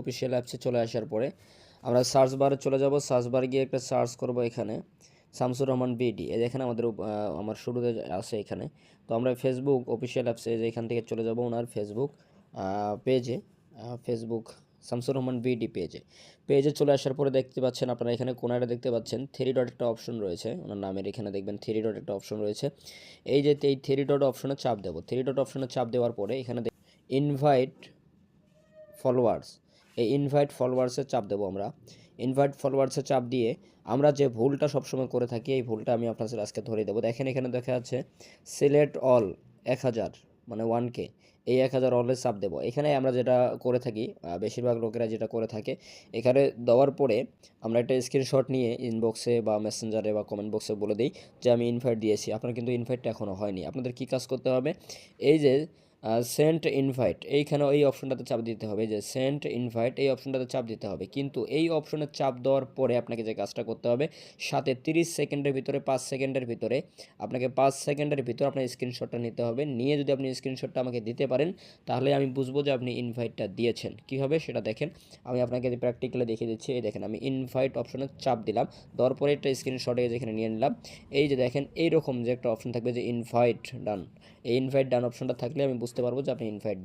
Official অ্যাপসে চলে আসার পরে আমরা সার্চ বারে চলে যাব, সার্চ বার গিয়ে একটা সার্চ করব এখানে, শামসুর রহমান বিডি। এই দেখেন আমাদের আমার শুরুতে আছে এখানে। তো আমরা ফেসবুক অফিসিয়াল অ্যাপসে যে এখান থেকে চলে যাব ওনার ফেসবুক পেজে ফেসবুক শামসুর রহমান বিডি পেজে পেজে চলে আসার পরে দেখতে পাচ্ছেন আপনারা এখানে কোনারে দেখতে পাচ্ছেন থ্রি ডট একটা অপশন রয়েছে, ওনার নামের এখানে দেখবেন থ্রি ডট একটা অপশন রয়েছে। এই যে এই থ্রি ডট অপশনে চাপ দেবো থ্রি ডট অপশনে চাপ দেওয়ার পরে এখানে ইনভাইট ফলোয়ার্স এই ইনভাইট ফলোয়ার্সে চাপ দেবো আমরা। ইনভাইট ফলোয়ার্সে চাপ দিয়ে আমরা যে ভুলটা সবসময় করে থাকি, এই ভুলটা আমি আপনার সাথে আজকে ধরে দেবো। দেখেন এখানে দেখা যাচ্ছে সিলেক্ট অল এক হাজার মানে ওয়ান কে এই এক হাজার অলে চাপ দেবো। এখানে আমরা যেটা করে থাকি বেশিরভাগ লোকেরা যেটা করে থাকে, এখানে দেওয়ার পরে আমরা একটা স্ক্রিনশট নিয়ে ইনবক্সে বা মেসেঞ্জারে বা কমেন্ট বক্সে বলে দিই যে, আমি ইনভাইট দিয়েছি। আপনার কিন্তু ইনভাইটটা এখনও হয়নি। আপনাদের কী কাজ করতে হবে? এই যে সেন্ট ইনভাইট এইখানে এই অপশনটাতে চাপ দিতে হবে যে সেন্ট ইনভাইট এই অপশনটাতে চাপ দিতে হবে। কিন্তু এই অপশনে চাপ দেওয়ার পরে আপনাকে যে কাজটা করতে হবে, সাথে তিরিশ সেকেন্ডের ভিতরে, পাঁচ সেকেন্ডের ভিতরে আপনাকে পাঁচ সেকেন্ডের ভিতরে আপনার স্ক্রিনশটটা নিতে হবে। নিয়ে যদি আপনি স্ক্রিনশটটা আমাকে দিতে পারেন, তাহলে আমি বুঝব যে আপনি ইনভাইটটা দিয়েছেন। কীভাবে সেটা দেখেন। আমি আপনাকে প্র্যাকটিক্যালি দেখিয়ে দিচ্ছি, এই দেখেন, আমি ইনভাইট অপশনে চাপ দিলাম। দেওয়ার পরে একটা স্ক্রিনশটে যেখানে নিয়ে নিলাম, এই যে দেখেন, এইরকম যে একটা অপশন থাকবে যে ইনভাইট ডান এই ইনভাইট ডান অপশনটা থাকলে আমি বুঝতে পারব যে আপনি ইনভাইট